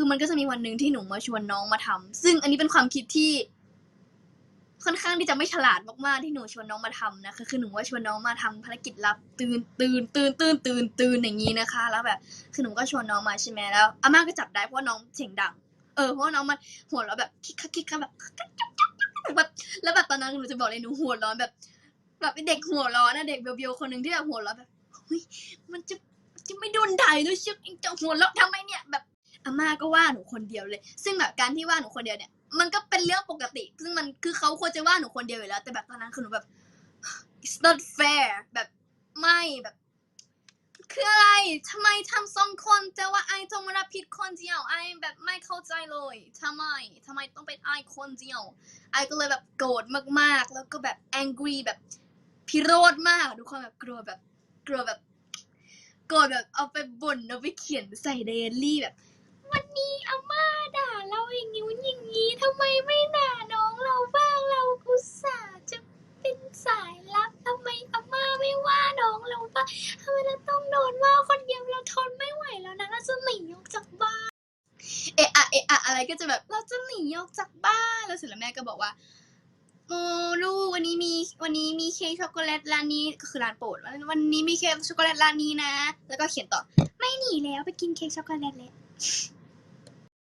คือมันก็จะมีวันหนึ่งที่หนูมาชวนน้องมาทำซึ่งอันนี้เป็นความคิดที่ ค่อนข้างที่จะไม่ฉลาดมากๆที่หนูชวนน้องมาทำนะคะคือหนูว่าชวนน้องมาทำภารกิจลับตื่นตื่นตื่นตื่นตื่นตื่นอย่างนี้นะคะ แล้วแบบคือหนูก็ชวนน้องมาใช่ไหมแล้วอาม่าก็จับได้เพราะน้องเสียงดัง เออเพราะน้องมันหัวเราแบบคิกคักคิกคักแบบแบบแล้วแบบตอนนั้นหนูจะบอกเลยหนูหัวร้อนแบบ แบบเป็นเด็กหัวร้อนนะเด็กเบียวๆคนหนึ่งที่แบบหัวร้อนแบบเฮ้ยมันจะจะไม่โดนด่าด้วยเชื่อเองจะหัวเราะทำไม อาม่าก็ว่าหนูคนเดียวเลย ซึ่งแบบการที่ว่าหนูคนเดียวเนี่ย มันก็เป็นเรื่องปกติ ซึ่งมันคือเขาควรจะว่าหนูคนเดียวอยู่แล้ว แต่แบบตอนนั้นคือหนูแบบ it's not fair แบบไม่แบบ คืออะไรทำไมทำสองคน แต่ว่าไอต้องมารับผิดคนเดียวไอแบบไม่เข้าใจเลยทำไมทำไมต้องเป็นไอคนเดียวไอก็เลยแบบโกรธมากๆ แล้วก็แบบ angry แบบพิโรธมากทุกคนแบบโกรธแบบโกรธแบบโกรธแบบเอาไปบ่นเอาไปเขียนใส่ไดอารี่แบบ วันนี้อาม่าด่าเราอย่างนี้อย่างนี้ทำไมไม่ด่าน้องเราบ้างเราอุตส่าห์จะเป็นสายลับทำไมอาม่าไม่ว่าน้องเราบ้างทำไมเราต้องโดนว่าคนเดียวเราทนไม่ไหวแล้วนะเราจะหนีออกจากบ้านเอะอะเอะอะอะไรก็จะแบบเราจะหนีออกจากบ้านแล้วเสร็จแล้วแม่ก็บอกว่าโอ้ลูกวันนี้มีวันนี้มีเค้กช็อกโกแลตร้านนี้ก็คือร้านโปรดวันวันนี้มีเค้กช็อกโกแลตร้านนี้นะ แล้วก็เขียนต่อไม่หนีแล้วไปกินเค้กช็อกโกแลตแล้ว